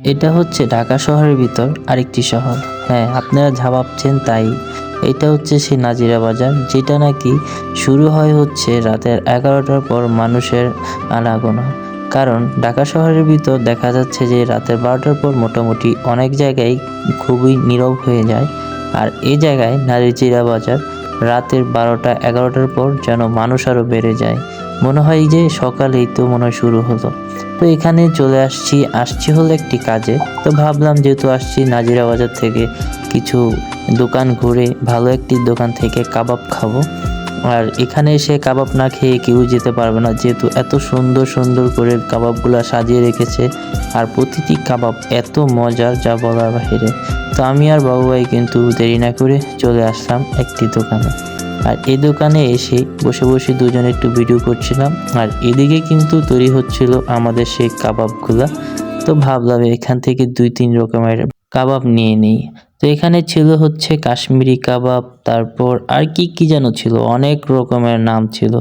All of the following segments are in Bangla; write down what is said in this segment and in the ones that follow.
এটা হচ্ছে ঢাকা শহরের ভিতর আরেকটি শহর। হ্যাঁ আপনারা যা ভাবছেন তাই। এটা হচ্ছে সেই নাজিরা বাজার, যেটা নাকি শুরু হয় হচ্ছে রাতের এগারোটার পর মানুষের আনাগোনা। কারণ ঢাকা শহরের ভিতর দেখা যাচ্ছে যে রাতের বারোটার পর মোটামুটি অনেক জায়গায় খুবই নীরব হয়ে যায়। আর এই জায়গায় নাজিরা বাজার রাতের বারোটা এগারোটার পর যেন মানুষ আরও বেড়ে যায়। মনে হয় যে সকালেই তো মনে হয় শুরু হলো। তো এখানে চলে আসছি আসছি হলো একটি কাজে। তো ভাবলাম যেহেতু আসছি নাজিরা বাজার থেকে কিছু দোকান ঘুরে ভালো একটি দোকান থেকে কাবাব খাব। আর এখানে এসে কাবাব না খেয়ে কেউ যেতে পারবে না, যেহেতু এত সুন্দর সুন্দর করে কাবাবগুলো সাজিয়ে রেখেছে। আর প্রতিটি কাবাব এত মজার, যা বলার বাহিরে তো আমি আর বাবু ভাই কিন্তু দেরি না করে চলে আসলাম একটি দোকানে। আর এই দোকানে এসে বসে বসে দুজনে একটু ভিডিও করছিলাম। আর এদিকে কিন্তু তৈরি হচ্ছিল আমাদের সেই কাবাবগুলা। তো ভাবলাম এখান থেকে দুই, তিন রকমের কাবাব নিয়ে নিই। তো এখানে ছিল হচ্ছে কাশ্মীরি কাবাব, তারপর আর কি কি যেন ছিল, অনেক রকমের নাম ছিল,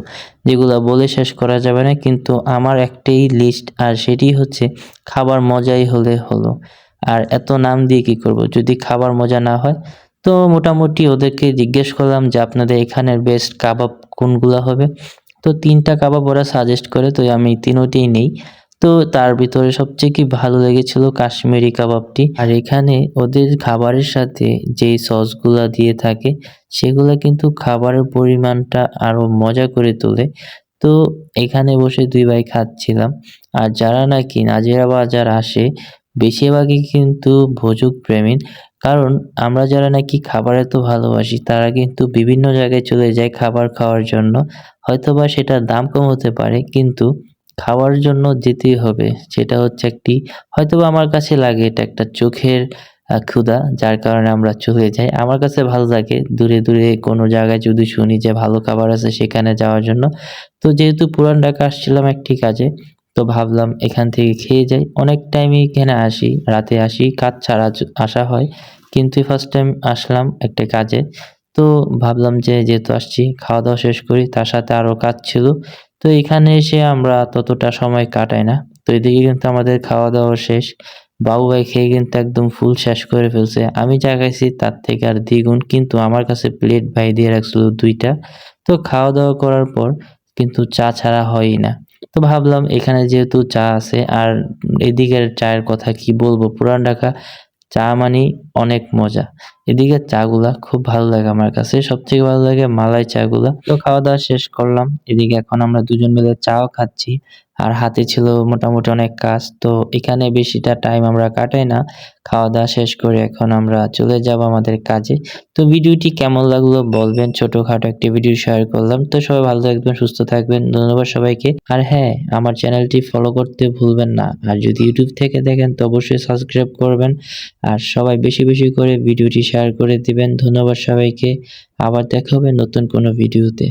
যেগুলো বলে শেষ করা যাবে না, কিন্তু আমার একটাই লিস্ট আর সেটি হচ্ছে খাবার মজাই হলে হলো। আর এত নাম দিয়ে কি করব? যদি খাবার মজা না হয় তো মোটামুটি ওদেরকে জিজ্ঞেস করলাম যে আপনাদের এখানের বেস্ট কাবাব কোনগুলো হবে? তো তিনটা কাবাব ওরা সাজেস্ট করে, তো আমি তিনোটিই নেই। তো তার ভিতরে সবচেয়ে কি ভালো লেগেছিল কাশ্মীরি কাবাবটি? আর এখানে ওদের খাবারের সাথে যেই সসগুলা দিয়ে থাকে, সেগুলো কিন্তু খাবারের পরিমাণটা আরও মজা করে তোলে। তো এখানে বসে দুই ভাই খাচ্ছিলাম। আর যারা নাকি নাজিরা বাজার আসে বেশিরভাগই কিন্তু ভোজক প্রেমী কারণ আমরা যারা নাকি খাবার এত ভালোবাসি, তারা কিন্তু বিভিন্ন জায়গায় চলে যায় খাবার খাওয়ার জন্য। হয়তোবা সেটার দাম কম হতে পারে, কিন্তু খাওয়ার জন্য যেতেই হবে। সেটা হচ্ছে একটি, হয়তোবা আমার কাছে লাগে এটা একটা চোখের ক্ষুধা, যার কারণে আমরা চলে যাই। আমার কাছে ভালো লাগে দূরে দূরে কোনো জায়গায় যদি শুনি যে ভালো খাবার আছে সেখানে যাওয়ার জন্য। তো যেহেতু পুরান ঢাকা আসছিলাম একটি কাজে তো ভাবলাম এখান থেকে খেয়ে যাই। অনেক টাইমই এখানে আসি, রাতে আসি, কাজ ছাড়া আসা হয়। কিন্তু ফার্স্ট টাইম আসলাম একটা কাজে। তো ভাবলাম যে যেহেতু আসছি খাওয়া দাওয়া শেষ করি, তার সাথে আরও কাজ ছিল। তো এখানে এসে আমরা ততটা সময় কাটাই না। তো এদিকে কিন্তু আমাদের খাওয়া দাওয়া শেষ। বাবু ভাই খেয়ে কিন্তু একদম ফুল শেষ করে ফেলছে। আমি যা তার থেকে আর দ্বিগুণ। কিন্তু আমার কাছে প্লেট ভাই দিয়ে রাখছিল দুইটা। তো খাওয়া দাওয়া করার পর কিন্তু চা ছাড়া হয়ই না। তো ভাবলাম এখানে যেহেতু চা আছে, আর এদিকের চায়ের কথা কি বলব? পুরান ঢাকা, চা মানে অনেক মজা। এদিকে চাগুলা খুব ভালো লাগে আমার কাছে। সবথেকে ভালো লাগে মালাই চাগুলা। তো খাওয়া দাওয়া শেষ করলাম। এদিকে এখন আমরা দুজন মিলে চাও খাচ্ছি। আর হাতে ছিল মোটামুটি অনেক কাজ। তো এখানে বেশিটা টাইম আমরা কাটাই না। খাওয়া দাওয়া শেষ করে এখন আমরা চলে যাব আমাদের কাজে। তো ভিডিওটি কেমন লাগল বলবেন। ছোটখাটো একটি ভিডিও শেয়ার করলাম। তো সবাই ভালো থাকবেন, সুস্থ থাকবেন। ধন্যবাদ সবাইকে। আর হ্যাঁ আমার চ্যানেলটি ফলো করতে ভুলবেন না। আর যদি ইউটিউব থেকে দেখেন তো অবশ্যই সাবস্ক্রাইব করবেন। আর সবাই বেশি বেশি করে ভিডিওটি শেয়ার করে দিবেন। ধন্যবাদ সবাইকে। আবার দেখা হবে নতুন কোনো ভিডিওতে।